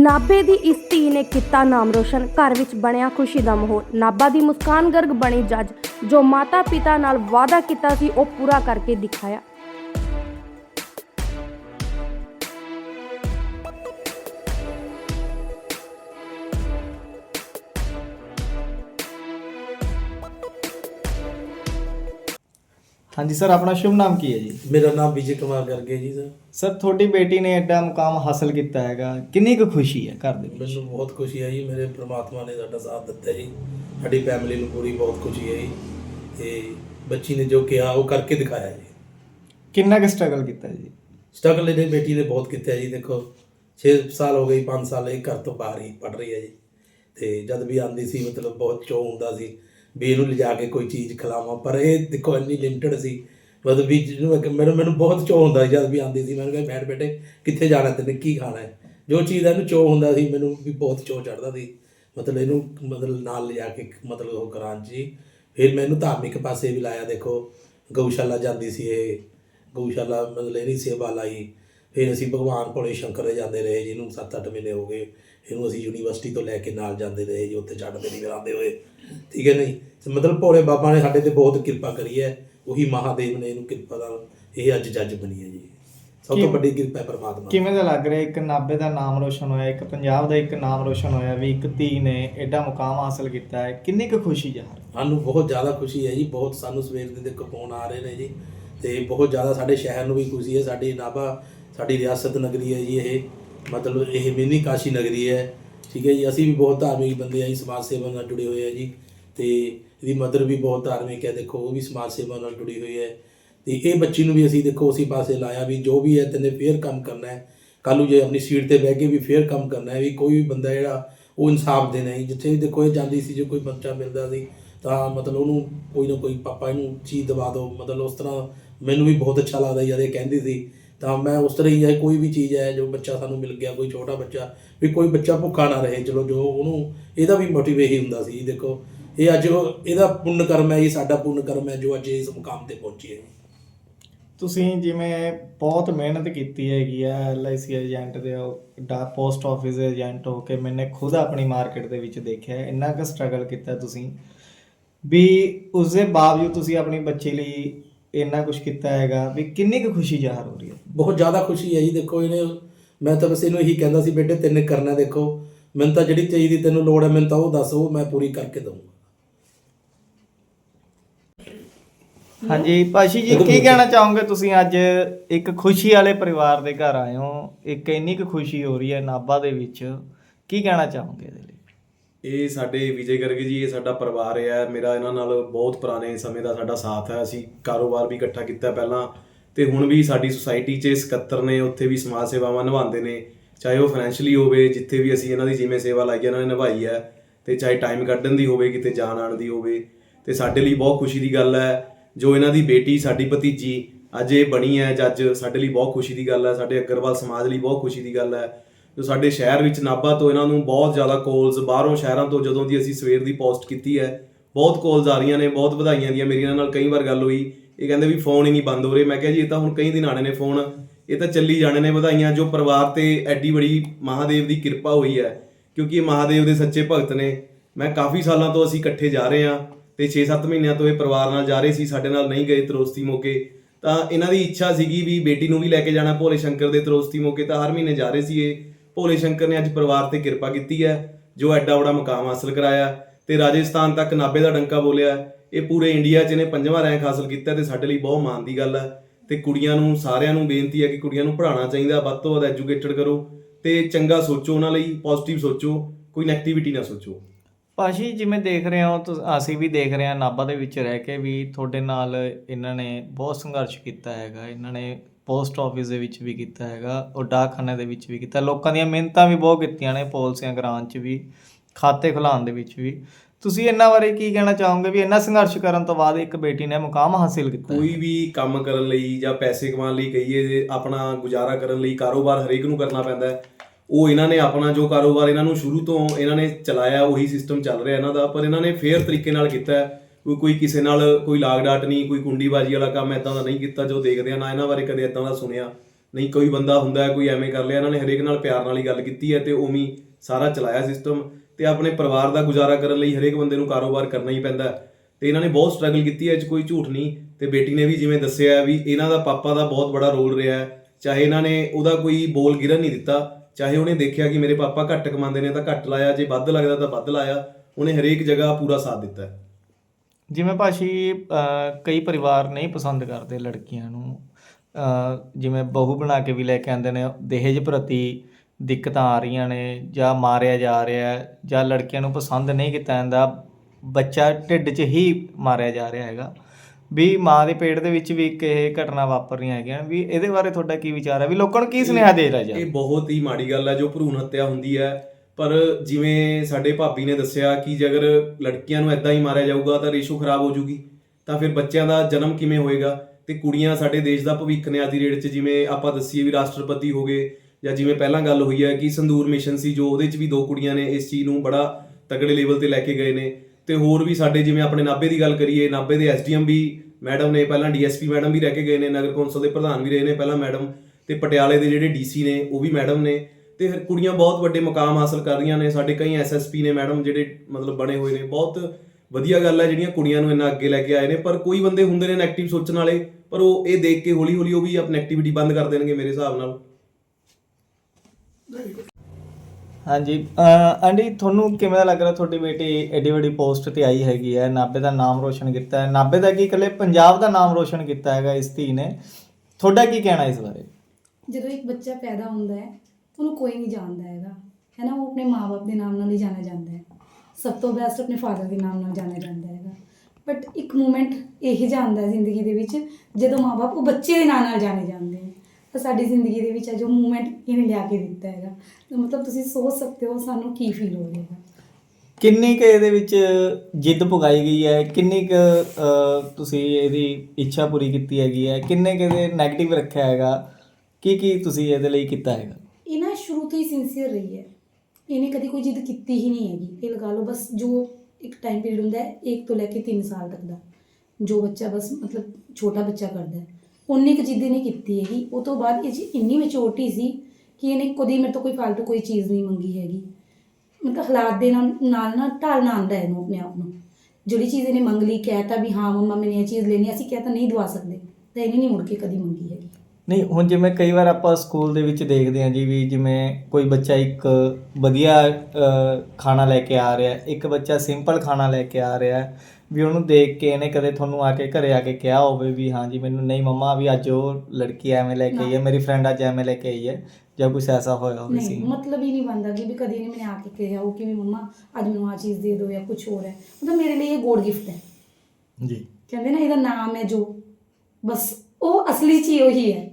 ਨਾਬੇ ਦੀ ਇਸ ਧੀ ਨੇ ਕੀਤਾ ਨਾਮ ਰੋਸ਼ਨ। ਘਰ ਵਿੱਚ ਬਣਿਆ ਖੁਸ਼ੀ ਦਾ ਮਾਹੌਲ। ਨਾਬਾ ਦੀ ਮੁਸਕਾਨ ਗਰਗ ਬਣੀ ਜੱਜ। ਜੋ ਮਾਤਾ ਪਿਤਾ ਨਾਲ ਵਾਅਦਾ ਕੀਤਾ ਸੀ, ਉਹ ਪੂਰਾ ਕਰਕੇ ਦਿਖਾਇਆ। ਹਾਂਜੀ ਸਰ ਆਪਣਾ ਸ਼ੁਭ ਨਾਮ ਕੀ ਹੈ ਜੀ? ਮੇਰਾ ਨਾਮ ਵਿਜੇ ਕੁਮਾਰ ਗਰਗੇ ਜੀ ਸਰ। ਸਰ ਤੁਹਾਡੀ ਬੇਟੀ ਨੇ ਐਡਾ ਮੁਕਾਮ ਹਾਸਲ ਕੀਤਾ ਹੈਗਾ। ਕਿੰਨੀ ਕੁ ਖੁਸ਼ੀ ਹੈ ਘਰ ਦੇ ਵਿੱਚ? ਮੈਨੂੰ ਬਹੁਤ ਖੁਸ਼ੀ ਹੈ ਜੀ। ਮੇਰੇ ਪ੍ਰਮਾਤਮਾ ਨੇ ਸਾਡਾ ਸਾਥ ਦਿੱਤਾ ਜੀ। ਸਾਡੀ ਫੈਮਿਲੀ ਨੂੰ ਪੂਰੀ ਬਹੁਤ ਖੁਸ਼ੀ ਹੈ ਜੀ। ਤੇ ਬੱਚੀ ਨੇ ਜੋ ਕਿਹਾ ਉਹ ਕਰਕੇ ਦਿਖਾਇਆ ਜੀ। ਕਿੰਨਾ ਕੁ ਸਟਰਗਲ ਕੀਤਾ ਜੀ? ਸਟਰਗਲ ਇਹਨੇ ਬੇਟੀ ਨੇ ਬਹੁਤ ਕੀਤਾ ਜੀ। ਦੇਖੋ 6 ਸਾਲ ਹੋ ਗਏ 5 ਸਾਲ ਇਹ ਘਰ ਤੋਂ ਬਾਹਰ ਹੀ ਪੜ ਰਹੀ ਹੈ ਜੀ। ਤੇ ਜਦ ਵੀ ਆਂਦੀ ਸੀ ਮਤਲਬ ਬਹੁਤ ਚੋ ਹੁੰਦਾ ਸੀ। ਵੀ ਇਹਨੂੰ ਲਿਜਾ ਕੇ ਕੋਈ ਚੀਜ਼ ਖਿਲਾਵਾਂ, ਪਰ ਇਹ ਦੇਖੋ ਇੰਨੀ ਲਿਮਟਿਡ ਸੀ। ਮਤਲਬ ਵੀ ਜਿਹਨੂੰ ਮੈਨੂੰ ਮੈਨੂੰ ਬਹੁਤ ਚੋ ਹੁੰਦਾ ਸੀ ਜਦ ਵੀ ਆਂਦੀ ਸੀ। ਮੈਨੂੰ ਕਹਿੰਦਾ ਬੈਠ ਬੈਠੇ ਕਿੱਥੇ ਜਾਣਾ ਤੈਨੂੰ, ਕੀ ਖਾਣਾ ਹੈ? ਜੋ ਚੀਜ਼ ਦਾ ਇਹਨੂੰ ਚੋ ਹੁੰਦਾ ਸੀ, ਮੈਨੂੰ ਵੀ ਬਹੁਤ ਚੋ ਚੜਦਾ ਸੀ। ਮਤਲਬ ਇਹਨੂੰ, ਮਤਲਬ ਨਾਲ ਲਿਜਾ ਕੇ ਮਤਲਬ ਉਹ ਕਰਾਂ ਜੀ। ਫਿਰ ਮੈਨੂੰ ਧਾਰਮਿਕ ਪਾਸੇ ਵੀ ਲਾਇਆ, ਦੇਖੋ। ਗਊਸ਼ਾਲਾ ਜਾਂਦੀ ਸੀ ਇਹ। ਗਊਸ਼ਾਲਾ ਮਤਲਬ ਇਹਦੀ ਸੇਵਾ ਲਾਈ। ਫਿਰ ਅਸੀਂ ਭਗਵਾਨ ਭੋਲੇ ਸ਼ੰਕਰ ਜਾਂਦੇ ਰਹੇ, ਜਿਹਨੂੰ 7-8 ਮਹੀਨੇ ਹੋ ਗਏ। ਇਹਨੂੰ ਅਸੀਂ ਯੂਨੀਵਰਸਿਟੀ ਤੋਂ ਲੈ ਕੇ ਨਾਲ ਜਾਂਦੇ ਰਹੇ ਜੀ ਉੱਥੇ ਛੱਡਦੇ ਨਹੀਂ ਕਰਾਉਂਦੇ ਹੋਏ। ਠੀਕ ਹੈ ਨਹੀਂ? ਮਤਲਬ ਭੋਲੇ ਬਾਬਾ ਨੇ ਸਾਡੇ ਤੇ ਬਹੁਤ ਕਿਰਪਾ ਕਰੀ ਹੈ। ਉਹੀ ਮਹਾਦੇਵ ਨੇ ਇਹਨੂੰ ਕਿਰਪਾ ਨਾਲ ਇਹ ਅੱਜ ਜੱਜ ਬਣੀ ਹੈ ਜੀ। ਸਭ ਤੋਂ ਵੱਡੀ ਕਿਰਪਾ ਪਰਮਾਤਮਾ ਦੀ। ਕਿਵੇਂ ਦਾ ਲੱਗ ਰਿਹਾ? ਇੱਕ ਨਾਬੇ ਦਾ ਨਾਮ ਰੋਸ਼ਨ ਹੋਇਆ ਇੱਕ ਪੰਜਾਬ ਦਾ ਇੱਕ ਨਾਮ ਰੋਸ਼ਨ ਹੋਇਆ ਵੀ ਇੱਕ ਧੀ ਨੇ ਐਡਾ ਮੁਕਾਮ ਹਾਸਲ ਕੀਤਾ ਹੈ। ਕਿੰਨੀ ਕੁ ਖੁਸ਼ੀ ਜ਼ਾਹਰ ਸਾਨੂੰ ਬਹੁਤ ਜ਼ਿਆਦਾ ਖੁਸ਼ੀ ਹੈ ਜੀ। ਬਹੁਤ ਸਾਨੂੰ ਸਵੇਰ ਦੇ ਦੇਖੋ ਫੋਨ ਆ ਰਹੇ ਨੇ ਜੀ। ਤੇ ਬਹੁਤ ਜ਼ਿਆਦਾ ਸਾਡੇ ਸ਼ਹਿਰ ਨੂੰ ਵੀ ਖੁਸ਼ੀ ਹੈ। ਸਾਡੀ ਨਾਭਾ ਸਾਡੀ ਰਿਆਸਤ ਨਗਰੀ ਹੈ ਜੀ ਇਹ। ਮਤਲਬ ਇਹ ਮਿੰਨੀ ਕਾਸ਼ੀ ਨਗਰੀ ਹੈ, ਠੀਕ ਹੈ ਜੀ। ਅਸੀਂ ਵੀ ਬਹੁਤ ਧਾਰਮਿਕ ਬੰਦੇ ਆ ਜੀ, ਸਮਾਜ ਸੇਵਾ ਨਾਲ ਜੁੜੇ ਹੋਏ ਆ ਜੀ। ਤੇ ਇਹਦੀ ਮਦਰ ਵੀ ਬਹੁਤ ਧਾਰਮਿਕ ਹੈ, ਦੇਖੋ, ਉਹ ਵੀ ਸਮਾਜ ਸੇਵਾ ਨਾਲ ਜੁੜੀ ਹੋਈ ਹੈ। ਤੇ ਇਹ ਬੱਚੀ ਨੂੰ ਵੀ ਅਸੀਂ, ਦੇਖੋ, ਉਸੇ ਪਾਸੇ ਲਾਇਆ ਵੀ ਜੋ ਵੀ ਹੈ, ਤੈਨੇ ਫੇਰ ਕੰਮ ਕਰਨਾ ਹੈ। ਕੱਲ ਨੂੰ ਜੇ ਆਪਣੀ ਸੀਟ ਤੇ ਬਹਿ ਕੇ ਵੀ ਫੇਰ ਕੰਮ ਕਰਨਾ ਹੈ ਵੀ ਕੋਈ ਵੀ ਬੰਦਾ ਜਿਹੜਾ, ਉਹ ਇਨਸਾਫ ਦੇਣਾ ਹੈ ਜਿੱਥੇ ਵੀ ਦੇਖੋ, ਇਹ ਜਾਂਦੀ ਸੀ, ਜੇ ਕੋਈ ਬੱਚਾ ਮਿਲਦਾ ਸੀ, ਤਾਂ ਮਤਲਬ ਉਹਨੂੰ ਕੋਈ ਨਾ ਕੋਈ ਪਾਪਾ ਇਹਨੂੰ ਚੀਜ਼ ਦਵਾ ਦਿਓ। ਮਤਲਬ ਉਸ ਤਰ੍ਹਾਂ ਮੈਨੂੰ ਵੀ ਬਹੁਤ ਅੱਛਾ ਲੱਗਦਾ ਯਾਰ ਇਹ ਕਹਿੰਦੀ ਸੀ ਤਾਂ ਮੈਂ ਉਸ ਤਰ੍ਹਾਂ ਹੀ ਹੈ, ਕੋਈ ਵੀ ਚੀਜ਼ ਹੈ, ਜੋ ਬੱਚਾ ਸਾਨੂੰ ਮਿਲ ਗਿਆ, ਕੋਈ ਛੋਟਾ ਬੱਚਾ, ਵੀ ਕੋਈ ਬੱਚਾ ਭੁੱਖਾ ਨਾ ਰਹੇ, ਚਲੋ ਜੋ ਉਹਨੂੰ ਇਹਦਾ ਵੀ ਮੋਟਿਵ ਇਹੀ ਹੁੰਦਾ ਸੀ, ਦੇਖੋ, ਇਹ ਅੱਜ ਉਹ- ਇਹਦਾ ਪੁੰਨ ਕਰਮ ਹੈ, ਇਹ ਸਾਡਾ ਪੁੰਨ ਕਰਮ ਹੈ, ਜੋ ਅੱਜ ਇਸ ਮੁਕਾਮ ਤੇ ਪਹੁੰਚੀ ਹੈ। ਤੁਸੀਂ ਜਿਵੇਂ ਬਹੁਤ ਮਿਹਨਤ ਕੀਤੀ ਹੈਗੀ ਆ ਐਲਆਈਸੀ ਏਜੰਟ ਦੇ ਡਾ ਪੋਸਟ ਆਫਿਸ ਦੇ ਏਜੰਟ ਹੋ ਕੇ ਮੈਨੇ ਖੁਦ ਆਪਣੀ ਮਾਰਕੀਟ ਦੇ ਵਿੱਚ ਦੇਖਿਆ, ਇੰਨਾ ਕੁ ਸਟਰਗਲ ਕੀਤਾ ਤੁਸੀਂ, ਵੀ ਉਸ ਦੇ ਬਾਵਜੂਦ ਤੁਸੀਂ ਆਪਣੀ ਬੱਚੇ ਲਈ ਇੰਨਾ ਕੁਝ ਕੀਤਾ ਹੈਗਾ, ਵੀ ਕਿੰਨੀ ਕੁ ਖੁਸ਼ੀ ਜ਼ਾਹਰ ਹੋ ਰਹੀ ਹੈ? ਬਹੁਤ ਜ਼ਿਆਦਾ ਖੁਸ਼ੀ ਹੈ ਜੀ ਦੇਖੋ ਇਹਨੇ ਮੈਂ ਤਾਂ ਬਸ ਇਹਨੂੰ ਇਹੀ ਕਹਿੰਦਾ ਸੀ ਬੇਟੇ ਤੈਨੇ ਕਰਨਾ ਦੇਖੋ। ਮੈਨੂੰ ਤਾਂ ਜਿਹੜੀ ਚਾਹੀਦੀ ਤੈਨੂੰ ਲੋੜ ਹੈ ਮੈਨੂੰ ਤਾਂ ਉਹ ਦੱਸ ਉਹ ਮੈਂ ਪੂਰੀ ਕਰਕੇ ਦਊਂਗਾ। ਹਾਂਜੀ ਪਾਸ਼ੀ ਜੀ ਕੀ ਕਹਿਣਾ ਚਾਹੋਗੇ ਤੁਸੀਂ? ਅੱਜ ਇੱਕ ਖੁਸ਼ੀ ਵਾਲੇ ਪਰਿਵਾਰ ਦੇ ਘਰ ਆਏ ਹੋ। ਇੱਕ ਇੰਨੀ ਕੁ ਖੁਸ਼ੀ ਹੋ ਰਹੀ ਹੈ ਨਾਭਾ ਦੇ ਵਿੱਚ। ਕੀ ਕਹਿਣਾ ਚਾਹੋਗੇ ਇਹਦੇ ਲਈ? ਇਹ ਸਾਡੇ ਵਿਜੇ ਗਰਗ ਜੀ ਇਹ ਸਾਡਾ ਪਰਿਵਾਰ ਹੈ। ਮੇਰਾ ਇਹਨਾਂ ਨਾਲ ਬਹੁਤ ਪੁਰਾਣੇ ਸਮੇਂ ਦਾ ਸਾਡਾ ਸਾਥ ਹੈ। ਅਸੀਂ ਕਾਰੋਬਾਰ ਵੀ ਇਕੱਠਾ ਕੀਤਾ ਪਹਿਲਾਂ। ਤੇ ਹੁਣ ਵੀ ਸਾਡੀ ਸੁਸਾਇਟੀ 'ਚ ਸਕੱਤਰ ਨੇ, ਉੱਥੇ ਵੀ ਸਮਾਜ ਸੇਵਾਵਾਂ ਨਿਭਾਉਂਦੇ ਨੇ। ਚਾਹੇ ਉਹ ਫਾਈਨੈਂਸ਼ਲੀ ਹੋਵੇ, ਜਿੱਥੇ ਵੀ ਅਸੀਂ ਇਹਨਾਂ ਦੀ ਜਿਵੇਂ ਸੇਵਾ ਲਾਈ ਹੈ ਇਹਨਾਂ ਨੇ ਨਿਭਾਈ ਹੈ ਤੇ ਚਾਹੇ ਟਾਈਮ ਕੱਢਣ ਦੀ ਹੋਵੇ, ਕਿਤੇ ਜਾਣ ਆਉਣ ਦੀ ਹੋਵੇ। ਤੇ ਸਾਡੇ ਲਈ ਬਹੁਤ ਖੁਸ਼ੀ ਦੀ ਗੱਲ ਹੈ, ਜੋ ਇਹਨਾਂ ਦੀ ਬੇਟੀ, ਸਾਡੀ ਭਤੀਜੀ ਅੱਜ ਇਹ ਬਣੀ ਹੈ ਜੱਜ ਸਾਡੇ ਲਈ ਬਹੁਤ ਖੁਸ਼ੀ ਦੀ ਗੱਲ ਹੈ, ਸਾਡੇ ਅਗਰਵਾਲ ਸਮਾਜ ਲਈ ਬਹੁਤ ਖੁਸ਼ੀ ਦੀ ਗੱਲ ਹੈ। ਜੋ ਸਾਡੇ ਸ਼ਹਿਰ ਵਿੱਚ ਨਾਭਾ ਤੋਂ ਇਹਨਾਂ ਨੂੰ ਬਹੁਤ ਜ਼ਿਆਦਾ ਕਾਲਸ ਬਾਹਰੋਂ ਸ਼ਹਿਰਾਂ ਤੋਂ ਜਦੋਂ ਦੀ ਅਸੀਂ ਸਵੇਰ ਦੀ ਪੋਸਟ ਕੀਤੀ ਹੈ, ਬਹੁਤ ਕਾਲਸ ਆ ਰਹੀਆਂ ਨੇ, ਬਹੁਤ ਵਧਾਈਆਂ ਦੀਆਂ, ਮੇਰੀ ਇਹਨਾਂ ਨਾਲ ਕਈ ਵਾਰ ਗੱਲ ਹੋਈ ਇਹ ਕਹਿੰਦੇ ਵੀ ਫੋਨ ਹੀ ਨਹੀਂ ਬੰਦ ਹੋ ਰਹੇ। ਮੈਂ ਕਿਹਾ ਜੀ, ਇਹ ਤਾਂ ਹੁਣ ਕਈ ਦਿਨ ਆਣੇ ਨੇ ਫੋਨ ਇਹ ਤਾਂ ਚੱਲੀ ਜਾਣੇ ਨੇ ਵਧਾਈਆਂ, ਜੋ ਪਰਿਵਾਰ ਤੇ ਐਡੀ ਬੜੀ ਮਹਾਦੇਵ ਦੀ ਕਿਰਪਾ ਹੋਈ ਹੈ, ਕਿਉਂਕਿ ਇਹ ਮਹਾਦੇਵ ਦੇ ਸੱਚੇ ਭਗਤ ਨੇ। ਮੈਂ ਕਾਫੀ ਸਾਲਾਂ ਤੋਂ ਅਸੀਂ ਇਕੱਠੇ ਜਾ ਰਹੇ ਹਾਂ ਤੇ 6-7 ਮਹੀਨਿਆਂ ਤੋਂ ਇਹ ਪਰਿਵਾਰ ਨਾਲ ਜਾ ਰਹੇ ਸੀ, ਸਾਡੇ ਨਾਲ ਨਹੀਂ ਗਏ ਤਰੋਸਤੀ ਮੌਕੇ। ਤਾਂ ਇਹਨਾਂ ਦੀ ਇੱਛਾ ਸੀਗੀ ਵੀ ਬੇਟੀ ਨੂੰ ਵੀ ਲੈ ਕੇ ਜਾਣਾ, ਭੋਲੇ ਸ਼ੰਕਰ ਦੇ ਤਰੋਸਤੀ ਮੌਕੇ ਤਾਂ ਹਰ ਮਹੀਨੇ ਜਾ ਰਹੇ ਸੀ ਇਹ। ਭੋਲੇ ਸ਼ੰਕਰ ਨੇ ਅੱਜ ਪਰਿਵਾਰ ਤੇ ਕਿਰਪਾ ਕੀਤੀ ਹੈ, ਜੋ ਐਡਾ ਬੜਾ ਮੁਕਾਮ ਹਾਸਲ ਕਰਾਇਆ ਤੇ ਰਾਜਸਥਾਨ ਤੱਕ ਨਾਬੇ ਦਾ ਡੰਕਾ ਬੋਲਿਆ। ਇਹ ਪੂਰੇ ਇੰਡੀਆ 'ਚ ਇਹਨੇ ਪੰਜਵਾਂ ਰੈਂਕ ਹਾਸਲ ਕੀਤਾ ਤੇ ਸਾਡੇ ਲਈ ਬਹੁਤ ਮਾਣ ਦੀ ਗੱਲ ਹੈ ਤੇ ਕੁੜੀਆਂ ਨੂੰ, ਸਾਰਿਆਂ ਨੂੰ ਬੇਨਤੀ ਹੈ ਕਿ ਕੁੜੀਆਂ ਨੂੰ ਪੜ੍ਹਾਉਣਾ ਚਾਹੀਦਾ, ਵੱਧ ਤੋਂ ਵੱਧ ਐਜੂਕੇਟਡ ਕਰੋ ਤੇ ਚੰਗਾ ਸੋਚੋ ਉਹਨਾਂ ਲਈ ਪੋਜ਼ਿਟਿਵ ਸੋਚੋ, ਕੋਈ ਨੈਗੇਟਿਵਿਟੀ ਨਾ ਸੋਚੋ। ਪਾਸ਼ੀ ਜਿਵੇਂ ਦੇਖ ਰਹੇ ਹੋ, ਤੁਸੀਂ, ਅਸੀਂ ਵੀ ਦੇਖ ਰਹੇ ਹਾਂ ਨਾਭਾ ਦੇ ਵਿੱਚ ਰਹਿ ਕੇ ਵੀ ਤੁਹਾਡੇ ਨਾਲ ਇਹਨਾਂ ਨੇ ਬਹੁਤ ਸੰਘਰਸ਼ ਕੀਤਾ ਹੈਗਾ, ਇਹਨਾਂ ਨੇ ਪੋਸਟ ਆਫਿਸ ਦੇ ਵਿੱਚ ਵੀ ਕੀਤਾ ਹੈਗਾ ਔਰ ਡਾਕਖਾਨੇ ਦੇ ਵਿੱਚ ਵੀ ਕੀਤਾ, ਲੋਕਾਂ ਦੀਆਂ ਮਿਹਨਤਾਂ ਵੀ ਬਹੁਤ ਕੀਤੀਆਂ ਨੇ ਪਾਲਿਸੀਆਂ ਗ੍ਰਾਂਟ 'ਚ ਵੀ, ਖਾਤੇ ਖੁਲਾਉਣ ਦੇ ਵਿੱਚ ਵੀ। ਤੁਸੀਂ ਇਹਨਾਂ ਬਾਰੇ ਕੀ ਕਹਿਣਾ ਚਾਹੋਗੇ ਵੀ ਇੰਨਾ ਸੰਘਰਸ਼ ਕਰਨ ਤੋਂ ਬਾਅਦ ਇੱਕ ਬੇਟੀ ਨੇ ਮੁਕਾਮ ਹਾਸਿਲ ਕੀਤਾ? ਕੋਈ ਵੀ ਕੰਮ ਕਰਨ ਲਈ ਜਾਂ ਪੈਸੇ ਕਮਾਉਣ ਲਈ ਕਹੀਏ ਜੇ ਆਪਣਾ ਗੁਜ਼ਾਰਾ ਕਰਨ ਲਈ ਕਾਰੋਬਾਰ ਹਰੇਕ ਨੂੰ ਕਰਨਾ ਪੈਂਦਾ ਹੈ, ਉਹ ਇਹਨਾਂ ਨੇ ਆਪਣਾ ਜੋ ਕਾਰੋਬਾਰ ਇਹਨਾਂ ਨੂੰ ਸ਼ੁਰੂ ਤੋਂ ਇਹਨਾਂ ਨੇ ਚਲਾਇਆ, ਉਹੀ ਸਿਸਟਮ ਚੱਲ ਰਿਹਾ ਇਹਨਾਂ ਦਾ, ਪਰ ਇਹਨਾਂ ਨੇ ਫੇਅਰ ਤਰੀਕੇ ਨਾਲ ਕੀਤਾ ਕੋਈ ਕੋਈ ਕਿਸੇ ਨਾਲ ਕੋਈ ਲਾਗ ਡਾਟ ਨਹੀਂ, ਕੋਈ ਕੁੰਡੀਬਾਜੀ ਵਾਲਾ ਕੰਮ ਐਦਾਂ ਦਾ ਨਹੀਂ ਕੀਤਾ ਜੋ ਦੇਖਦੇ ਆ, ਨਾ ਇਹਨਾਂ ਬਾਰੇ ਕਦੇ ਐਦਾਂ ਦਾ ਸੁਣਿਆ। ਨਹੀਂ ਕੋਈ ਬੰਦਾ ਹੁੰਦਾ ਕੋਈ ਐਵੇਂ ਕਰ ਲਿਆ, ਇਹਨਾਂ ਨੇ ਹਰੇਕ ਨਾਲ ਪਿਆਰ ਨਾਲ ਹੀ ਗੱਲ ਕੀਤੀ ਹੈ ਤੇ ਉਵੇਂ ਸਾਰਾ ਚਲਾਇਆ ਸਿਸਟਮ ਤੇ ਆਪਣੇ ਪਰਿਵਾਰ ਦਾ ਗੁਜ਼ਾਰਾ ਕਰਨ ਲਈ ਹਰੇਕ ਬੰਦੇ ਨੂੰ ਕਾਰੋਬਾਰ ਕਰਨਾ ਹੀ ਪੈਂਦਾ ਹੈ। ਤੇ ਇਹਨਾਂ ਨੇ ਬਹੁਤ ਸਟਰਗਲ ਕੀਤੀ ਹੈ, ਇਹ 'ਚ ਕੋਈ ਝੂਠ ਨਹੀਂ। ਤੇ ਬੇਟੀ ਨੇ ਵੀ ਜਿਵੇਂ ਦੱਸਿਆ ਵੀ ਇਹਨਾਂ ਦਾ ਪਾਪਾ ਦਾ ਬਹੁਤ ਬੜਾ ਰੋਲ ਰਿਹਾ ਹੈ। ਚਾਹੇ ਇਹਨਾਂ ਨੇ ਉਹਦਾ ਕੋਈ ਬੋਲ ਗਿਰਨ ਨਹੀਂ ਦਿੱਤਾ, ਚਾਹੇ ਉਹਨੇ ਦੇਖਿਆ ਕਿ ਮੇਰੇ ਪਾਪਾ ਘੱਟ ਕਮਾਉਂਦੇ ਨੇ ਤਾਂ ਘੱਟ ਲਾਇਆ, ਜੇ ਵੱਧ ਲੱਗਦਾ ਤਾਂ ਵੱਧ ਲਾਇਆ, ਉਹਨੇ ਹਰੇਕ ਜਗ੍ਹਾ ਪੂਰਾ ਸਾਥ ਦਿੱਤਾ ਹੈ। ਜਿਵੇਂ ਭਾਸ਼ੀ ਕਈ ਪਰਿਵਾਰ ਨਹੀਂ ਪਸੰਦ ਕਰਦੇ ਲੜਕੀਆਂ ਨੂੰ। ਜਿਵੇਂ ਬਹੂ ਬਣਾ ਕੇ ਵੀ ਲੈ ਕੇ ਆਉਂਦੇ ਨੇ, ਦਹੇਜ ਪ੍ਰਤੀ ਦਿੱਕਤਾਂ ਆ ਰਹੀਆਂ ਨੇ ਜਾਂ ਮਾਰਿਆ ਜਾ ਰਿਹਾ ਹੈ ਜਾਂ ਲੜਕੀਆਂ ਨੂੰ ਪਸੰਦ ਨਹੀਂ ਕੀਤਾ ਜਾਂਦਾ ਬੱਚਾ ਢਿੱਡ 'ਚ ਹੀ ਮਾਰਿਆ ਜਾ ਰਿਹਾ ਹੈਗਾ। ਵੀ ਮਾਂ ਦੇ ਪੇਟ ਦੇ ਵਿੱਚ ਵੀ ਇੱਕ ਇਹ ਘਟਨਾ ਵਾਪਰ ਰਹੀਆਂ ਹੈਗੀਆਂ ਵੀ ਇਹਦੇ ਬਾਰੇ ਤੁਹਾਡਾ ਕੀ ਵਿਚਾਰ ਹੈ? ਵੀ ਲੋਕਾਂ ਨੂੰ ਕੀ ਸੁਨੇਹਾ ਦੇ ਰਿਹਾ ਜੀ ਇਹ ਬਹੁਤ ਹੀ ਮਾੜੀ ਗੱਲ ਹੈ ਜੋ ਭਰੂਣ ਹੱਤਿਆ ਹੁੰਦੀ ਹੈ। ਪਰ ਜਿਵੇਂ ਸਾਡੇ ਭਾਬੀ ਨੇ ਦੱਸਿਆ ਕਿ ਜੇਕਰ ਲੜਕੀਆਂ ਨੂੰ ਐਦਾਂ ਹੀ ਮਾਰਿਆ ਜਾਊਗਾ ਤਾਂ ਰੇਸ਼ੋ ਖਰਾਬ ਹੋ ਜੂਗੀ ਤਾਂ ਫਿਰ ਬੱਚਿਆਂ ਦਾ ਜਨਮ ਕਿਵੇਂ ਹੋਏਗਾ? ਤੇ ਕੁੜੀਆਂ ਸਾਡੇ ਦੇਸ਼ ਦਾ ਭਵਿੱਖ ਨੇ ਅੱਜ ਦੀ ਡੇਟ 'ਚ ਜਿਵੇਂ ਆਪਾਂ ਦੱਸੀਏ ਵੀ ਰਾਸ਼ਟਰਪਤੀ ਹੋ ਗਏ ਜਾਂ ਜਿਵੇਂ ਪਹਿਲਾਂ ਗੱਲ ਹੋਈ ਹੈ ਕਿ ਸੰਦੂਰ ਮਿਸ਼ਨ ਸੀ, ਜੋ ਉਹਦੇ 'ਚ ਵੀ ਦੋ ਕੁੜੀਆਂ ਨੇ, ਇਸ ਚੀਜ਼ ਨੂੰ ਬੜਾ ਤਕੜੇ ਲੈਵਲ ਤੇ ਲੈ ਕੇ ਗਏ ਨੇ। ਤੇ ਹੋਰ ਵੀ ਸਾਡੇ ਜਿਵੇਂ ਆਪਣੇ ਨਾਭੇ ਦੀ ਗੱਲ ਕਰੀਏ, ਨਾਭੇ ਦੇ ਐਸਡੀਐਮ ਵੀ ਮੈਡਮ ਨੇ, ਪਹਿਲਾਂ ਡੀਐਸਪੀ ਮੈਡਮ ਵੀ ਰਹਿ ਕੇ ਗਏ ਨੇ, ਨਗਰ ਕੌਂਸਲ ਦੇ ਪ੍ਰਧਾਨ ਵੀ ਰਹੇ ਨੇ ਪਹਿਲਾਂ ਮੈਡਮ, ਤੇ ਪਟਿਆਲੇ ਦੇ ਜਿਹੜੇ ਡੀਸੀ ਨੇ, ਉਹ ਵੀ ਮੈਡਮ ਨੇ। ਤੇ ਫਿਰ ਕੁੜੀਆਂ ਬਹੁਤ ਵੱਡੇ ਮੁਕਾਮ ਹਾਸਲ ਕਰ ਰਹੀਆਂ ਨੇ, ਸਾਡੇ ਕਈ ਐਸਐਸਪੀ ਨੇ ਮੈਡਮ ਜਿਹੜੇ ਮਤਲਬ ਬਣੇ ਹੋਏ ਨੇ, ਬਹੁਤ ਵਧੀਆ ਗੱਲ ਹੈ, ਜਿਹੜੀਆਂ ਕੁੜੀਆਂ ਨੂੰ ਇੰਨਾ ਅੱਗੇ ਲੈ ਕੇ ਆਏ ਨੇ, ਪਰ ਕੋਈ ਬੰਦੇ ਹੁੰਦੇ ਨੇ ਨੈਗੇਟਿਵ ਸੋਚਣ ਵਾਲੇ, ਪਰ ਉਹ ਇਹ ਦੇਖ ਕੇ ਹੌਲੀ ਹੌਲੀ ਉਹ ਵੀ ਆਪਣੀ ਐਕਟੀਵਿਟੀ ਬੰਦ ਕਰ ਦੇਣਗੇ ਮੇਰੇ ਹਿਸਾਬ ਨਾਲ। ਹਾਂਜੀ ਆਂਟੀ, ਤੁਹਾਨੂੰ ਕਿਵੇਂ ਦਾ ਲੱਗ ਰਿਹਾ? ਤੁਹਾਡੀ ਬੇਟੀ ਐਡੀ ਵੱਡੀ ਪੋਸਟ ਤੇ ਆਈ ਹੈਗੀ ਹੈ, ਨਾਭੇ ਦਾ ਨਾਮ ਰੋਸ਼ਨ ਕੀਤਾ ਹੈ। ਨਾਭੇ ਦਾ ਕੀ ਇਕੱਲੇ ਪੰਜਾਬ ਦਾ ਨਾਮ ਰੋਸ਼ਨ ਕੀਤਾ ਹੈਗਾ ਇਸ ਧੀ ਨੇ? ਤੁਹਾਡਾ ਕੀ ਕਹਿਣਾ ਇਸ ਬਾਰੇ? ਜਦੋਂ ਇੱਕ ਬੱਚਾ ਪੈਦਾ ਹੁੰਦਾ ਹੈ, ਉਹਨੂੰ ਕੋਈ ਨਹੀਂ ਜਾਣਦਾ ਹੈਗਾ। ਹੈ ਨਾ, ਉਹ ਆਪਣੇ ਮਾਪੇ ਦੇ ਨਾਮ ਨਾਲ ਹੀ ਜਾਣਿਆ ਜਾਂਦਾ ਹੈ। ਸਭ ਤੋਂ ਬੈਸਟ ਆਪਣੇ ਫਾਦਰ ਦੇ ਨਾਮ ਨਾਲ ਜਾਣਿਆ ਜਾਂਦਾ ਹੈਗਾ। ਬਟ ਇੱਕ ਮੂਮੈਂਟ ਇਹ ਜਾਂਦਾ ਜ਼ਿੰਦਗੀ ਦੇ ਵਿੱਚ, ਜਦੋਂ ਮਾਪੇ ਉਹ ਬੱਚੇ ਦੇ ਨਾਂ ਨਾਲ ਜਾਣੇ ਜਾਂਦੇ ਤਾਂ ਸਾਡੀ ਜ਼ਿੰਦਗੀ ਦੇ ਵਿੱਚ ਅੱਜ ਉਹ ਮੂਮੈਂਟ ਇਹਨੇ ਲਿਆ ਕੇ ਦਿੱਤਾ ਹੈਗਾ। ਤਾਂ ਮਤਲਬ ਤੁਸੀਂ ਸੋਚ ਸਕਦੇ ਹੋ ਸਾਨੂੰ ਕੀ ਫੀਲ ਹੋ ਰਿਹਾ ਹੈ। ਕਿੰਨੀ ਕੁ ਇਹਦੇ ਵਿੱਚ ਜਿੱਦ ਪੁਗਾਈ ਗਈ ਹੈ? ਕਿੰਨੀ ਕੁ ਤੁਸੀਂ ਇਹਦੀ ਇੱਛਾ ਪੂਰੀ ਕੀਤੀ ਹੈਗੀ ਹੈ? ਕਿੰਨੇ ਕੁ ਇਹਦੇ 네ਗੇਟਿਵ ਰੱਖਿਆ ਹੈਗਾ? ਕੀ ਕੀ ਤੁਸੀਂ ਇਹਦੇ ਲਈ ਕੀਤਾ ਹੈਗਾ? ਇਹ ਨਾ ਸ਼ੁਰੂ ਤੋਂ ਹੀ ਸਿੰਸੀਅਰ ਰਹੀ ਹੈ। ਇਹਨੇ ਕਦੀ ਕੋਈ ਜਿੱਦ ਕੀਤੀ ਹੀ ਨਹੀਂ ਹੈਗੀ। ਇਹ ਲਗਾ ਲਓ ਬਸ ਜੋ ਇੱਕ ਟਾਈਮ ਪੀਰੀਅਡ ਹੁੰਦਾ ਹੈ 1 ਤੋਂ ਲੈ ਕੇ 3 ਸਾਲ ਤੱਕ ਦਾ। ਜੋ ਬੱਚਾ ਬਸ ਮਤਲਬ ਛੋਟਾ ਬੱਚਾ ਕਰਦਾ ਹੈ। ਉਨੀ ਕੁ ਜਿੱਦ ਇਹਨੇ ਕੀਤੀ ਹੈਗੀ। ਉਹ ਤੋਂ ਬਾਅਦ ਇਹ 'ਚ ਇੰਨੀ ਮੈਚੋਰਟੀ ਸੀ ਕਿ ਇਹਨੇ ਕਦੀ ਮੇਰੇ ਤੋਂ ਕੋਈ ਫालतू ਕੋਈ ਚੀਜ਼ ਨਹੀਂ ਮੰਗੀ ਹੈਗੀ। ਮਤਲਬ ਹਾਲਾਤ ਦੇ ਨਾਲ ਨਾਲ ਨਾ ਢਾਲਣਾ ਆਉਂਦਾ ਹੈ ਇਹਨੂੰ ਆਪਣੇ ਆਪ ਨੂੰ। ਜਿਹੜੀ ਚੀਜ਼ ਇਹਨੇ ਮੰਗ ਲਈ ਕਹਿਤਾ ਵੀ ਹਾਂ ਮੰਮਾ ਮੈਨੇ ਇਹ ਚੀਜ਼ ਲੈਣੀ ਹੈ, ਅਸੀਂ ਕਹਿਤਾ ਨਹੀਂ ਦਵਾ ਸਕਦੇ। ਤਾਂ ਇਹਨੇ ਨਹੀਂ ਮੁੜ ਕੇ ਕਦੀ ਮੰਗੀ ਹੈਗੀ। ਨਹੀਂ ਹੁਣ ਜਿਵੇਂ ਕਈ ਵਾਰ ਆਪਾਂ ਸਕੂਲ ਦੇ ਵਿੱਚ ਦੇਖਦੇ ਹਾਂ ਜੀ ਵੀ ਜਿਵੇਂ ਕੋਈ ਬੱਚਾ ਇੱਕ ਵਧੀਆ ਅਹ, ਖਾਣਾ ਲੈ ਕੇ ਆ ਰਿਹਾ ਇੱਕ ਬੱਚਾ ਸਿੰਪਲ ਖਾਣਾ ਲੈ ਕੇ ਆ ਰਿਹਾ ਵੀ ਉਹਨੂੰ ਦੇਖ ਕੇ ਇਹਨੇ ਕਦੇ ਤੁਹਾਨੂੰ ਆ ਕੇ ਘਰੇ ਆ ਕੇ ਕਿਹਾ ਹੋਵੇ ਵੀ ਹਾਂ ਜੀ ਮੈਨੂੰ ਨਹੀਂ ਮੰਮਾ ਵੀ ਅੱਜ ਉਹ ਲੜਕੀ ਐਵੇਂ ਲੈ ਕੇ ਆਈ ਹੈ ਮੇਰੀ ਫਰੈਂਡ ਅੱਜ ਐਵੇਂ ਲੈ ਕੇ ਆਈ ਹੈ ਜਾਂ ਕੁਝ ਐਸਾ ਹੋਇਆ ਹੋਵੇ ਨਹੀਂ ਸੀ ਮਤਲਬ ਹੀ ਨਹੀਂ ਬਣਦਾ ਕਿ ਵੀ ਕਦੀ ਇਹਨੇ ਮੈਨੂੰ ਆ ਕੇ ਕਿਹਾ ਉਹ ਕਿ ਵੀ ਮੰਮਾ ਅੱਜ ਮੈਨੂੰ ਆ ਚੀਜ਼ ਦੇ ਦਿਓ ਜਾਂ ਕੁਝ ਹੋਰ ਹੈ। ਮਤਲਬ ਮੇਰੇ ਲਈ ਇਹ ਗੋਡ ਗਿਫਟ ਹੈ। ਜੀ। ਕਹਿੰਦੇ ਨਾ ਇਹਦਾ ਨਾਮ ਹੈ ਜੋ। ਬਸ ਉਹ ਅਸਲੀ ਚੀਜ਼ ਉਹੀ ਹੈ।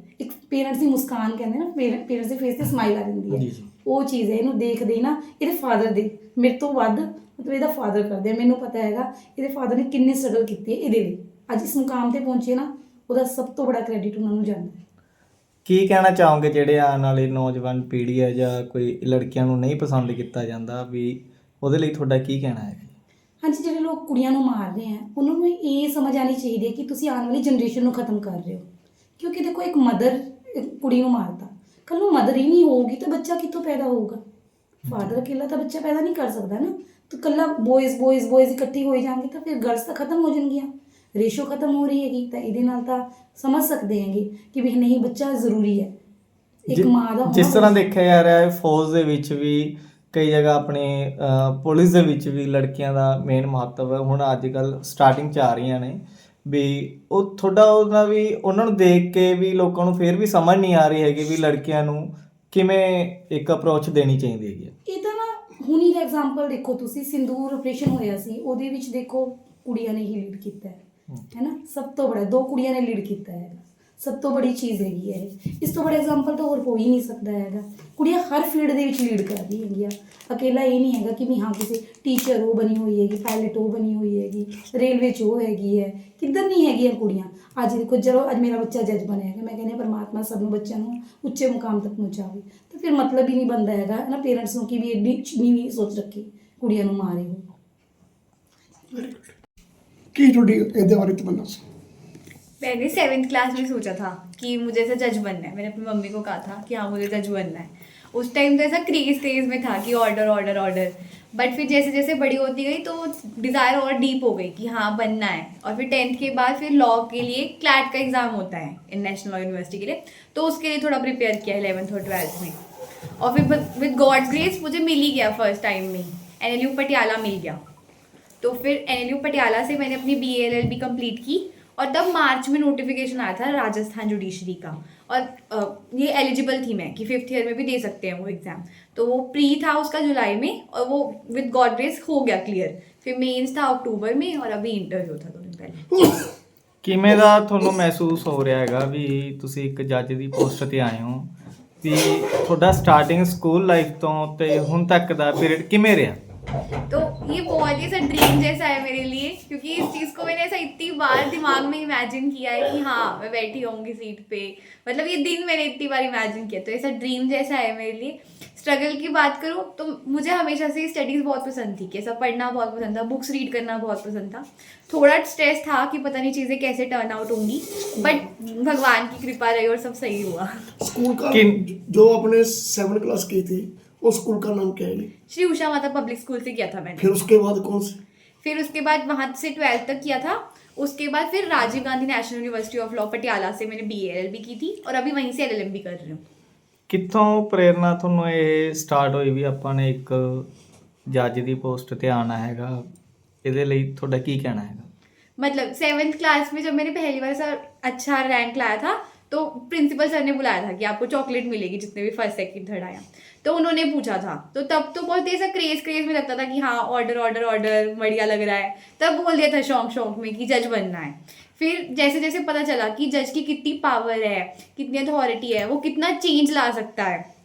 ਪੇਰੈਂਟਸ ਦੀ ਮੁਸਕਾਨ ਕਹਿੰਦੇ ਨਾ ਪੇਰੈਂਟਸ ਦੇ ਫੇਸ ਤੇ ਸਮਾਈਲ ਆ ਜਾਂਦੀ ਹੈ। ਉਹ ਚੀਜ਼ ਹੈ ਇਹਨੂੰ ਦੇਖਦੇ ਹੀ ਨਾ ਇਹਦੇ ਫਾਦਰ ਦੇ ਮੇਰੇ ਤੋਂ ਵੱਧ ਮਤਲਬ ਇਹਦਾ ਫਾਦਰ ਕਰਦੇ ਮੈਨੂੰ ਪਤਾ ਹੈਗਾ ਇਹਦੇ ਫਾਦਰ ਨੇ ਕਿੰਨੀ ਸਟਰਗਲ ਕੀਤੀ ਹੈ ਇਹਦੇ ਲਈ। ਅੱਜ ਇਸ ਮੁਕਾਮ ਤੇ ਪਹੁੰਚੇ ਨਾ ਉਹਦਾ ਸਭ ਤੋਂ ਬੜਾ ਕ੍ਰੈਡਿਟ ਉਹਨਾਂ ਨੂੰ ਜਾਂਦਾ ਹੈ। ਕੀ ਕਹਿਣਾ ਚਾਹੋਗੇ ਜਿਹੜੇ ਆਉਣ ਵਾਲੀ ਨੌਜਵਾਨ ਪੀੜ੍ਹੀ ਹੈ ਜਾਂ ਕੋਈ ਲੜਕੀਆਂ ਨੂੰ ਨਹੀਂ ਪਸੰਦ ਕੀਤਾ ਜਾਂਦਾ ਵੀ ਉਹਦੇ ਲਈ ਤੁਹਾਡਾ ਕੀ ਕਹਿਣਾ ਹੈ? ਹਾਂਜੀ ਜਿਹੜੇ ਲੋਕ ਕੁੜੀਆਂ ਨੂੰ ਮਾਰ ਰਹੇ ਆ ਉਹਨਾਂ ਨੂੰ ਇਹ ਸਮਝ ਆਣੀ ਚਾਹੀਦੀ ਹੈ ਕਿ ਤੁਸੀਂ ਆਉਣ ਵਾਲੀ ਜਨਰੇਸ਼ਨ ਨੂੰ ਖਤਮ ਕਰ ਰਹੇ ਹੋ। ਕਿਉਂਕਿ ਦੇਖੋ ਇੱਕ ਮਦਰ ਕੁੜੀ ਨੂੰ ਮਾਰਤਾ। ਕੱਲ ਨੂੰ ਮਦਰ ਹੀ ਨਹੀਂ ਹੋਊਗੀ ਤਾਂ ਬੱਚਾ ਕਿੱਥੋਂ ਪੈਦਾ ਹੋਊਗਾ? ਫਾਦਰ ਇਕੱਲਾ ਤਾਂ ਬੱਚਾ ਪੈਦਾ ਨਹੀਂ ਕਰ ਸਕਦਾ ਨਾ। ਤਾਂ ਕੱਲਾ ਬॉयਜ਼ ਬॉयਜ਼ ਬॉयਜ਼ ਇਕੱਠੀ ਹੋਈ ਜਾਣਗੇ ਤਾਂ ਫਿਰ ਗਰਲਸ ਤਾਂ ਖਤਮ ਹੋ ਜਾਣਗੀਆਂ। ਰੇਸ਼ੋ ਖਤਮ ਹੋ ਰਹੀ ਹੈਗੀ ਤਾਂ ਇਹਦੇ ਨਾਲ ਤਾਂ ਸਮਝ ਸਕਦੇ ਹੈਗੇ ਕਿ ਵੀ ਨਹੀਂ ਬੱਚਾ ਜ਼ਰੂਰੀ ਹੈ। ਇੱਕ ਮਾਂ ਦਾ ਜਿਸ ਤਰ੍ਹਾਂ ਦੇਖਿਆ ਜਾ ਰਿਹਾ ਹੈ ਫੌਜ ਦੇ ਵਿੱਚ ਵੀ ਕਈ ਜਗ੍ਹਾ ਆਪਣੇ ਪੁਲਿਸ ਦੇ ਵਿੱਚ ਵੀ ਲੜਕੀਆਂ ਦਾ ਮੇਨ ਮਹੱਤਵ ਹੁਣ ਅੱਜ ਕੱਲ ਸਟਾਰਟਿੰਗ ਚ ਆ ਰਹੀਆਂ ਨੇ। ਵੀ ਉਹ ਤੁਹਾਡਾ ਉਹਦਾ ਵੀ ਉਹਨਾਂ ਨੂੰ ਦੇਖ ਕੇ ਵੀ ਲੋਕਾਂ ਨੂੰ ਫੇਰ ਵੀ ਸਮਝ ਨਹੀਂ ਆ ਰਹੀ ਹੈਗੀ ਵੀ ਲੜਕੀਆਂ ਨੂੰ ਕਿਵੇਂ ਇੱਕ ਅਪਰੋਚ ਦੇਣੀ ਚਾਹੀਦੀ ਹੈਗੀ ਹੈ। ਇਹ ਤਾਂ ਨਾ ਹੁਣੀ ਦਾ ਐਗਜ਼ਾਮਪਲ ਦੇਖੋ ਤੁਸੀਂ ਸਿੰਦੂਰ ਆਪਰੇਸ਼ਨ ਹੋਇਆ ਸੀ ਉਹਦੇ ਵਿੱਚ ਦੇਖੋ ਕੁੜੀਆਂ ਨੇ ਹੀ ਲੀਡ ਕੀਤਾ ਹੈ ਹੈਨਾ ਸਭ ਤੋਂ ਬੜਾ ਦੋ ਕੁੜੀਆਂ ਨੇ ਲੀਡ ਕੀਤਾ ਹੈ। ਸਭ ਤੋਂ ਬੜੀ ਚੀਜ਼ ਹੈਗੀ ਹੈ ਇਹ। ਇਸ ਤੋਂ ਬੜਾ ਐਗਜ਼ਾਮਪਲ ਤਾਂ ਹੋਰ ਹੋ ਹੀ ਨਹੀਂ ਸਕਦਾ ਹੈਗਾ। ਕੁੜੀਆਂ ਹਰ ਫੀਲਡ ਦੇ ਵਿੱਚ ਲੀਡ ਕਰ ਰਹੀ ਹੈਗੀਆਂ ਅਕੇਲਾ ਇਹ ਨਹੀਂ ਹੈਗਾ ਕਿ ਵੀ ਹਾਂ ਕਿਸੇ ਟੀਚਰ ਉਹ ਬਣੀ ਹੋਈ ਹੈਗੀ ਪਾਇਲਟ ਉਹ ਬਣੀ ਹੋਈ ਹੈਗੀ ਰੇਲਵੇ 'ਚ ਉਹ ਹੈਗੀ ਹੈ। ਕਿੱਧਰ ਨਹੀਂ ਹੈਗੀਆਂ ਕੁੜੀਆਂ। ਅੱਜ ਦੇਖੋ ਚਲੋ ਅੱਜ ਮੇਰਾ ਬੱਚਾ ਜੱਜ ਬਣਿਆ ਹੈਗਾ, ਮੈਂ ਕਹਿੰਦੀ ਹਾਂ ਪਰਮਾਤਮਾ ਸਭ ਨੂੰ ਬੱਚਿਆਂ ਨੂੰ ਉੱਚੇ ਮੁਕਾਮ ਤੱਕ ਪਹੁੰਚਾਵੇ। ਤਾਂ ਫਿਰ ਮਤਲਬ ਹੀ ਨਹੀਂ ਬਣਦਾ ਹੈਗਾ ਨਾ? ਪੇਰੈਂਟਸ ਨੂੰ ਕਿ ਵੀ ਐਡੀ ਨੀਵੀਂ ਸੋਚ ਰੱਖੀ ਕੁੜੀਆਂ ਨੂੰ ਮਾਰੇ ਹੋ ਕੀ ਤੁਹਾਡੀ ਇਹਦੇ ਬਾਰੇ ਤਮੰਨਾ ਸੀ? मैंने सेवेंथ क्लास में सोचा था कि मुझे ऐसा जज बनना है। मैंने अपनी मम्मी को कहा था कि हाँ मुझे जज बनना है। उस टाइम तो ऐसा क्रेज क्रेज में था कि ऑर्डर ऑर्डर ऑर्डर बट फिर जैसे जैसे बड़ी होती गई तो डिज़ायर और डीप हो गई कि हाँ बनना है। और फिर टेंथ के बाद फिर लॉ के लिए क्लैट का एग्ज़ाम होता है नेशनल लॉ यूनिवर्सिटी के लिए। तो उसके लिए थोड़ा प्रिपेयर किया इलेवेंथ और ट्वेल्थ में। और फिर विद गॉड ग्रेस मुझे मिल ही गया फ़र्स्ट टाइम में एन पटियाला मिल गया। तो फिर एन पटियाला से मैंने अपनी B L L B complete की। और तब मार्च में नोटिफिकेशन आया था राजस्थान जुडिशरी का और अ, ये एलिजिबल थी मैं कि फिफ्थ ईयर में भी दे सकते हैं वो एग्ज़ाम तो वो प्री था उसका जुलाई में और वो विद गॉड ग्रेस हो गया क्लियर फिर मेंस था अक्टूबर में और अभी इंटरव्यू था दो दिन पहले ਕਿਵੇਂ ਦਾ ਤੁਹਾਨੂੰ ਮਹਿਸੂਸ ਹੋ ਰਿਹਾ ਹੈਗਾ ਵੀ ਤੁਸੀਂ ਇੱਕ ਜੱਜ ਦੀ ਪੋਸਟ ਤੇ ਆਏ ਹੋ ਵੀ ਤੁਹਾਡਾ ਸਟਾਰਟਿੰਗ ਸਕੂਲ ਲਾਈਫ ਤੋਂ ਤੇ ਹੁਣ ਤੱਕ ਦਾ ਪੀਰੀਅਡ ਕਿਵੇਂ ਰਿਹਾ तो ये बहुत ही ऐसा ड्रीम जैसा है मेरे लिए क्योंकि इस चीज़ को मैंने ऐसा इतनी बार दिमाग में इमेजिन किया है कि हाँ मैं बैठी होंगी सीट पे। मतलब ये दिन मैंने इतनी बार इमेजिन किया तो ऐसा ड्रीम जैसा है मेरे लिए। स्ट्रगल की बात करूँ तो मुझे हमेशा से स्टडीज़ बहुत पसंद थी कि ऐसा पढ़ना बहुत पसंद था बुक्स रीड करना बहुत पसंद था। थोड़ा स्ट्रेस था कि पता नहीं चीज़ें कैसे टर्न आउट होंगी बट भगवान की कृपा रही और सब सही हुआ। स्कूल का जो आपने सेवन क्लास की थी वो स्कूल का नाम क्या है श्री उषा माता पब्लिक स्कूल से किया था मैंने फिर उसके बाद कौन से फिर उसके बाद वहाँ से ट्वेल्थ तक किया था उसके बाद फिर Rajiv Gandhi National University of Law Patiala से मैंने बी एल भी की थी और अभी वहीं से एल भी कर रही हूँ ਕਿੱਥੋਂ ਪ੍ਰੇਰਨਾ ਤੁਹਾਨੂੰ ਇਹ ਸਟਾਰਟ ਹੋਈ ਵੀ ਆਪਾਂ ਨੇ ਇੱਕ ਜੱਜ ਦੀ ਪੋਸਟ ਤੇ ਆਣਾ ਹੈਗਾ ਇਹਦੇ ਲਈ ਤੁਹਾਡਾ ਕੀ ਕਹਿਣਾ ਹੈਗਾ मतलब सेवेंथ क्लास में जब मैंने पहली बार सर अच्छा रैंक लाया था तो प्रिंसिपल सर ने बुलाया था कि आपको चॉकलेट मिलेगी जितने भी फ़र्स्ट, सेकंड, थर्ड आया। तो उन्होंने पूछा था। तो तब तो बहुत ही ऐसा क्रेज क्रेज में लगता था कि हाँ ऑर्डर ऑर्डर ऑर्डर बढ़िया लग रहा है। तब बोल दिया था शौक शौक में कि जज बनना है। फिर जैसे जैसे पता चला कि जज की कितनी पावर है, कितनी अथॉरिटी है, वो कितना चेंज ला सकता है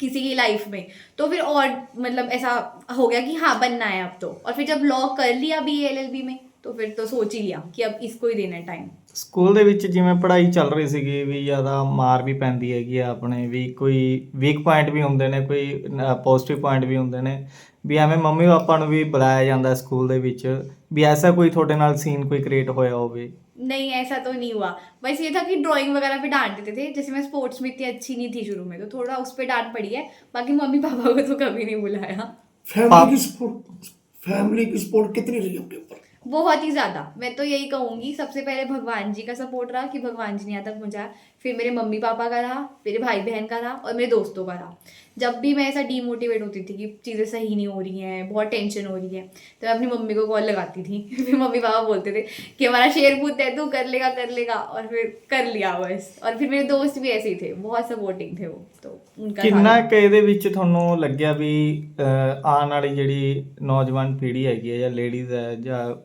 किसी की लाइफ में। तो फिर और मतलब ऐसा हो गया कि हाँ बनना है अब तो। और फिर जब लॉ कर लिया बी एल एल बी में तो फिर तो सोच ही लिया कि अब इसको ही देना है टाइम ਸਕੂਲ ਦੇ ਵਿੱਚ ਜਿਵੇਂ ਪੜ੍ਹਾਈ ਚੱਲ ਰਹੀ ਸੀਗੀ ਵੀ ਜ਼ਿਆਦਾ ਮਾਰ ਵੀ ਪੈਂਦੀ ਹੈਗੀ ਆ ਆਪਣੇ ਵੀ ਕੋਈ ਵੀਕ ਪੁਆਇੰਟ ਵੀ ਹੁੰਦੇ ਨੇ ਕੋਈ ਪੋਜ਼ਿਟਿਵ ਪੁਆਇੰਟ ਵੀ ਹੁੰਦੇ ਨੇ ਵੀ ਐਵੇਂ ਮੰਮੀ ਪਾਪਾ ਨੂੰ ਵੀ ਬੁਲਾਇਆ ਜਾਂਦਾ ਸਕੂਲ ਦੇ ਵਿੱਚ ਵੀ ਐਸਾ ਕੋਈ ਤੁਹਾਡੇ ਨਾਲ ਸੀਨ ਕੋਈ ਕ੍ਰੀਏਟ ਹੋਇਆ ਹੋਵੇ नहीं ऐसा तो नहीं हुआ बस ये था कि ड्राइंग वगैरह पे डांट देते थे जैसे मैं स्पोर्ट्स में इतनी अच्छी नहीं थी शुरू में तो थोड़ा उस पर डांट पड़ी है बाकी मम्मी पापा को तो कभी नहीं बुलाया फैमिली की सपोर्ट फैमिली की सपोर्ट कितनी रही आपके ऊपर बहुत ही ज़्यादा मैं तो यही कहूँगी सबसे पहले भगवान जी का सपोर्ट रहा कि भगवान जी ने यहाँ तक पहुँचाया फिर मेरे मम्मी पापा का रहा मेरे भाई बहन का रहा और मेरे दोस्तों का रहा जब भी मैं ऐसा डीमोटिवेट होती थी कि चीज़ें सही नहीं हो रही हैं बहुत टेंशन हो रही है तो मैं अपनी मम्मी को कॉल लगाती थी फिर मम्मी पापा बोलते थे कि हमारा शेर पूत है तू कर लेगा कर लेगा और फिर कर लिया बस और फिर मेरे दोस्त भी ऐसे ही थे बहुत सपोर्टिंग थे वो तो उनका ਕਿੰਨਾ साथ- ਕੁ ਇਹਦੇ ਵਿੱਚ ਤੁਹਾਨੂੰ ਲੱਗਿਆ ਵੀ ਅਹ, ਆਉਣ ਵਾਲੀ ਜਿਹੜੀ ਨੌਜਵਾਨ ਪੀੜ੍ਹੀ ਹੈਗੀ ਹੈ ਜਾਂ ਲੇਡੀਜ਼ ਹੈ ਜਾਂ ਅਹ,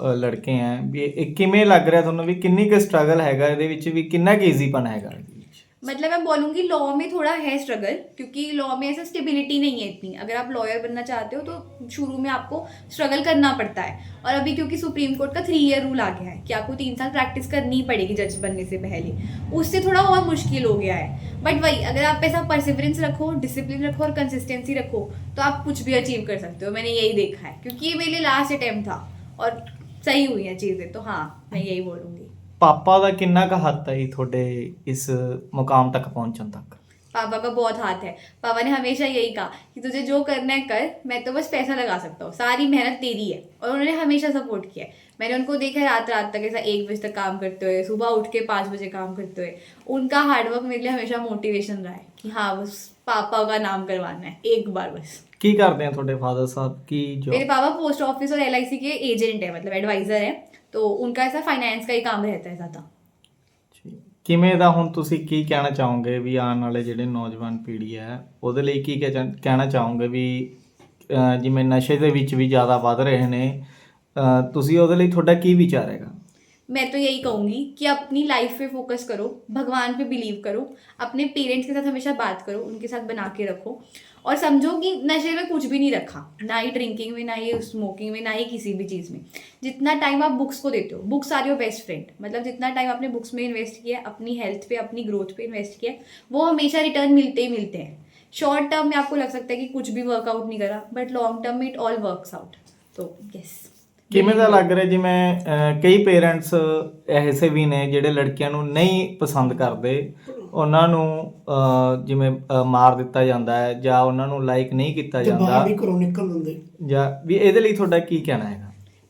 ਲੜਕੇ ਹੈ ਵੀ ਇਹ ਕਿਵੇਂ ਲੱਗ ਰਿਹਾ ਤੁਹਾਨੂੰ ਵੀ ਕਿੰਨੀ ਕੁ ਸਟਰਗਲ ਹੈਗਾ ਇਹਦੇ ਵਿੱਚ ਵੀ ਕਿੰਨਾ ਕੁ ਈਜ਼ੀਪਨ ਹੈਗਾ ਇਹਦੇ ਵਿੱਚ मतलब मैं बोलूँगी लॉ में थोड़ा है स्ट्रगल क्योंकि लॉ में ऐसा स्टेबिलिटी नहीं है इतनी अगर आप लॉयर बनना चाहते हो तो शुरू में आपको स्ट्रगल करना पड़ता है और अभी क्योंकि सुप्रीम कोर्ट का थ्री ईयर रूल आ गया है कि आपको तीन साल प्रैक्टिस करनी ही पड़ेगी जज बनने से पहले उससे थोड़ा और मुश्किल हो गया है बट वही अगर आप ऐसा परसिवरेंस रखो डिसिप्लिन रखो और कंसिस्टेंसी रखो तो आप कुछ भी अचीव कर सकते हो मैंने यही देखा है क्योंकि ये मेरे लिए लास्ट अटैम्प्ट था और सही हुई हैं चीज़ें तो हाँ मैं यही बोलूँगी ਪਾਪਾ ਦਾ ਕਿੰਨਾ ਕੁ ਹੱਥ ਹੈ ਜੀ ਤੁਹਾਡੇ ਇਸ ਮੁਕਾਮ ਤੱਕ ਪਹੁੰਚਣ ਤੱਕ पापा का बहुत हाथ है। पापा ने हमेशा यही कहा कि तुझे जो करना है कर मैं तो बस पैसा लगा सकता हूँ। सारी मेहनत तेरी है। और उन्होंने हमेशा सपोर्ट किया है। मैंने उनको देखा रात रात तक ऐसा एक बजे तक काम करते हुए सुबह उठ के पाँच बजे काम करते हुए। उनका हार्डवर्क मेरे लिए हमेशा मोटिवेशन रहा है कि हाँ बस पापा का नाम करवाना है एक बार बस। की करते हैं थोड़े फादर साहब की जो मेरे पापा पोस्ट ऑफ़िस और LIC के एजेंट है मतलब एडवाइज़र है। तो उनका ऐसा फाइनेंस का ही काम रहता है ज़्यादा। ਕਿਵੇਂ ਦਾ ਹੁਣ ਤੁਸੀਂ ਕੀ ਕਹਿਣਾ ਚਾਹੋਗੇ ਵੀ ਆਉਣ ਵਾਲੇ ਜਿਹੜੇ ਨੌਜਵਾਨ ਪੀੜ੍ਹੀ ਹੈ ਉਹਦੇ ਲਈ ਕੀ ਕਹਿ- ਕਹਿਣਾ ਚਾਹੋਗੇ ਵੀ ਅਹ, ਜਿਵੇਂ ਨਸ਼ੇ ਦੇ ਵਿੱਚ ਵੀ ਜ਼ਿਆਦਾ ਵੱਧ ਰਹੇ ਨੇ ਅਹ, ਤੁਸੀਂ ਉਹਦੇ ਲਈ ਤੁਹਾਡਾ ਕੀ ਵਿਚਾਰ ਹੈਗਾ मैं तो यही कहूँगी कि अपनी लाइफ पे फोकस करो भगवान पे बिलीव करो अपने पेरेंट्स के साथ हमेशा बात करो उनके साथ बना के रखो और समझो कि नशे में कुछ भी नहीं रखा। ना ही ड्रिंकिंग में, ना ही स्मोकिंग में, ना ही किसी भी चीज़ में। जितना टाइम आप बुक्स को देते हो books are your best friend मतलब जितना टाइम आपने बुक्स में इन्वेस्ट किया, अपनी हेल्थ पे, अपनी ग्रोथ पे इन्वेस्ट किया, वो हमेशा रिटर्न मिलते ही मिलते हैं। शॉर्ट टर्म में आपको लग सकता है कि कुछ भी वर्कआउट नहीं करा बट लॉन्ग टर्म में इट ऑल वर्कस आउट तो यस ਕਿਵੇਂ ਦਾ ਲੱਗ ਰਿਹਾ ਜਿਵੇਂ ਅਹ, ਕਈ ਪੇਰੈਂਟਸ ਐਸੇ ਵੀ ਨੇ ਜਿਹੜੇ ਲੜਕੀਆਂ ਨੂੰ ਨਹੀਂ ਪਸੰਦ ਕਰਦੇ ਉਹਨਾਂ ਨੂੰ ਅਹ, ਜਿਵੇਂ ਅਹ, ਮਾਰ ਦਿੱਤਾ ਜਾਂਦਾ ਹੈ ਜਾਂ ਉਹਨਾਂ ਨੂੰ ਲਾਈਕ ਨਹੀਂ ਕੀਤਾ ਤੇ ਬਾਹਰ ਜਾਂਦਾ ਨਹੀਂ ਘਰੋਂ ਨਿਕਲ ਦਿੰਦੇ ਜਾਂ ਵੀ ਇਹਦੇ ਲਈ ਤੁਹਾਡਾ ਕੀ ਕਹਿਣਾ ਹੈਗਾ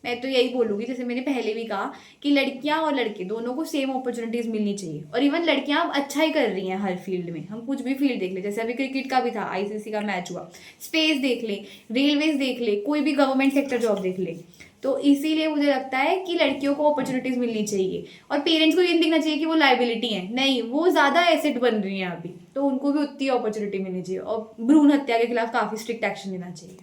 मैं तो यही बोलूँगी जैसे मैंने पहले भी कहा कि लड़कियां और लड़के दोनों को सेम अपॉर्चुनिटीज़ मिलनी चाहिए और इवन लड़कियां अब अच्छा ही कर रही हैं हर फील्ड में हम कुछ भी फील्ड देख ले जैसे अभी क्रिकेट का भी था आईसीसी का मैच हुआ स्पेस देख ले रेलवेज देख ले कोई भी गवर्नमेंट सेक्टर जॉब देख ले तो इसीलिए मुझे लगता है कि लड़कियों को अपॉर्चुनिटीज़ मिलनी चाहिए। और पेरेंट्स को ये नहीं देखना चाहिए कि वो लाइबिलिटी है। नहीं, वो ज़्यादा एसेट बन रही हैं अभी। तो उनको भी उतनी अपॉर्चुनिटी मिलनी चाहिए। और भ्रूण हत्या के खिलाफ काफ़ी स्ट्रिक्ट एक्शन लेना चाहिए।